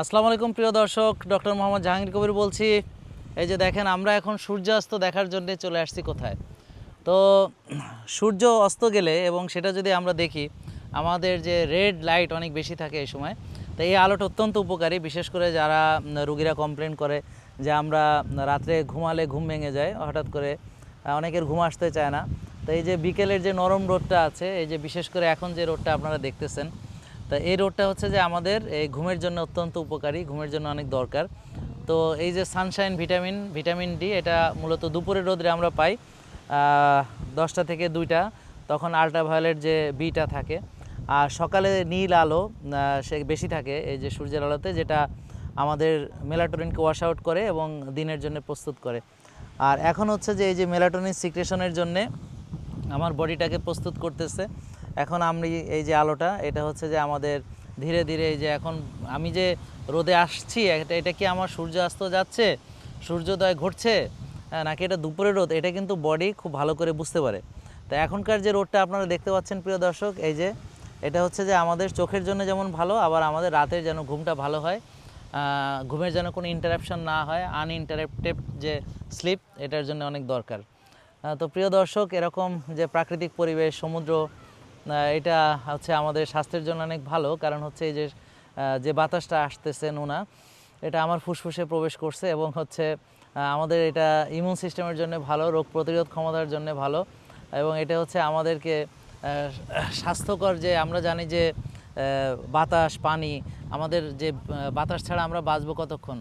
আসসালামু আলাইকুম প্রিয় দর্শক, ডক্টর মোহাম্মদ জাহাঙ্গীর কবির বলছি। এই যে দেখেন, আমরা এখন সূর্যাস্ত দেখার জন্য চলে আসছি কোথায়? তো সূর্য অস্ত গেলে এবং সেটা যদি আমরা দেখি, আমাদের যে রেড লাইট অনেক বেশি থাকে এই সময়, তো এই আলোটা অত্যন্ত উপকারী। বিশেষ করে যারা রুগীরা কমপ্লেন করে যে আমরা রাত্রে ঘুমালে ঘুম ভেঙে যায়, হঠাৎ করে অনেকের ঘুম আসতে চায় না। তো এই যে বিকেলের যে নরম রোদটা আছে, এই যে বিশেষ করে এখন যে রোদটা আপনারা দেখতেছেন তা এই রোদটা হচ্ছে যে আমাদের, এই ঘুমের জন্য অত্যন্ত উপকারী, ঘুমের জন্য অনেক দরকার। তো এই যে সানশাইন ভিটামিন ভিটামিন ডি এটা মূলত দুপুরের রোদে আমরা পাই দশটা থেকে দুইটা, তখন আল্ট্রাভায়োলেট যে বিটা থাকে, আর সকালে নীল আলো সে বেশি থাকে, এই যে সূর্যের আলোতে, যেটা আমাদের মেলাটোনিনকে ওয়াশ আউট করে এবং দিনের জন্য প্রস্তুত করে। আর এখন হচ্ছে যে এই যে মেলাটোনিন সিক্রেশনের জন্যে আমার বডিটাকে প্রস্তুত করতেছে এখন আমি এই যে আলোটা এটা হচ্ছে যে আমাদের ধীরে ধীরে এই যে এখন আমি যে রোদে আসছি এটা এটা কি আমার সূর্য অস্ত যাচ্ছে? সূর্যোদয় ঘটছে? হ্যাঁ, নাকি এটা দুপুরের রোদ? এটা কিন্তু বডি খুব ভালো করে বুঝতে পারে। তো এখনকার যে রোদটা আপনারা দেখতে পাচ্ছেন প্রিয় দর্শক এই যে এটা হচ্ছে যে আমাদের চোখের জন্য যেমন ভালো আবার আমাদের রাতের যেন ঘুমটা ভালো হয় ঘুমের যেন কোনো ইন্টারাপশন না হয় আনইন্টারাপ্টেড যে স্লিপ এটার জন্য অনেক দরকার। তো প্রিয় দর্শক এরকম যে প্রাকৃতিক পরিবেশ সমুদ্র এটা হচ্ছে আমাদের স্বাস্থ্যের জন্য অনেক ভালো। কারণ হচ্ছে এই যে যে বাতাসটা আসতেছে নোনা, এটা আমার ফুসফুসে প্রবেশ করছে এবং হচ্ছে আমাদের এটা ইমিউন সিস্টেমের জন্য ভালো, রোগ প্রতিরোধ ক্ষমতার জন্য ভালো এবং এটা হচ্ছে আমাদেরকে স্বাস্থ্যকর যে আমরা জানি যে বাতাস, পানি, আমাদের যে বাতাস ছাড়া আমরা বাঁচবো কতক্ষণ?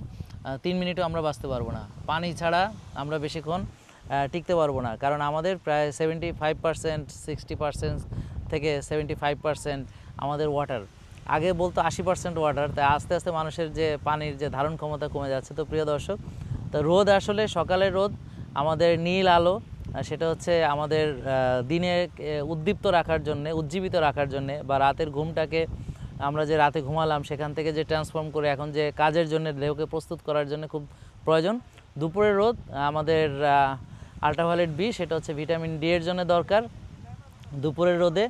তিন মিনিটও আমরা বাঁচতে পারব না। পানি ছাড়া আমরা বেশিক্ষণ টিকতে পারব না। কারণ আমাদের প্রায় seventy five percent sixty percent থেকে সেভেন্টি ফাইভ পার্সেন্ট আমাদের ওয়াটার আগে বলতো আশি পার্সেন্ট ওয়াটার তাই আস্তে আস্তে মানুষের যে পানির যে ধারণ ক্ষমতা কমে যাচ্ছে। তো প্রিয় দর্শক, তো রোদ আসলে সকালের রোদ, আমাদের নীল আলো সেটা হচ্ছে আমাদের দিনে উদ্দীপ্ত রাখার জন্য, উজ্জীবিত রাখার জন্য বা রাতের ঘুমটাকে আমরা যে রাতে ঘুমালাম, সেখান থেকে যে ট্রান্সফর্ম করে এখন যে কাজের জন্য দেহকে প্রস্তুত করার জন্য খুব প্রয়োজন। দুপুরের রোদ, আমাদের আল্ট্রাভায়োলেট বি সেটা হচ্ছে ভিটামিন ডি এর জন্য দরকার। দুপুরের রোদে।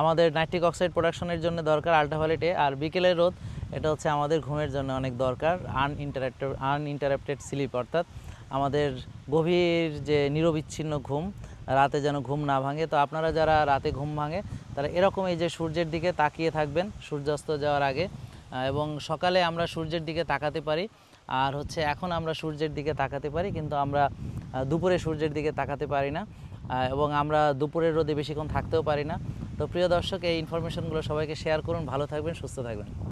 আমাদের নাইট্রিক অক্সাইড প্রোডাকশনের জন্য দরকার আল্ট্রাভায়োলেট আর বিকেলের রোদ, এটা হচ্ছে আমাদের ঘুমের জন্য অনেক দরকার আনইন্টারাপ্টেড আনইন্টারাপ্টেড স্লিপ অর্থাৎ আমাদের গভীর যে নিরবিচ্ছিন্ন ঘুম, রাতে যেন ঘুম না ভাঙে। তো আপনারা যারা রাতে ঘুম ভাঙে, তারা এরকম এই যে সূর্যের দিকে তাকিয়ে থাকবেন, সূর্যাস্ত যাওয়ার আগে। এবং সকালে আমরা সূর্যের দিকে তাকাতে পারি। আর হচ্ছে এখন আমরা সূর্যের দিকে তাকাতে পারি, কিন্তু আমরা দুপুরে সূর্যের দিকে তাকাতে পারি না। এবং আমরা দুপুরের রোদে বেশিক্ষণ থাকতেও পারি না। তো প্রিয় দর্শক, এই ইনফরমেশনগুলো সবাইকে শেয়ার করুন। ভালো থাকবেন, সুস্থ থাকবেন।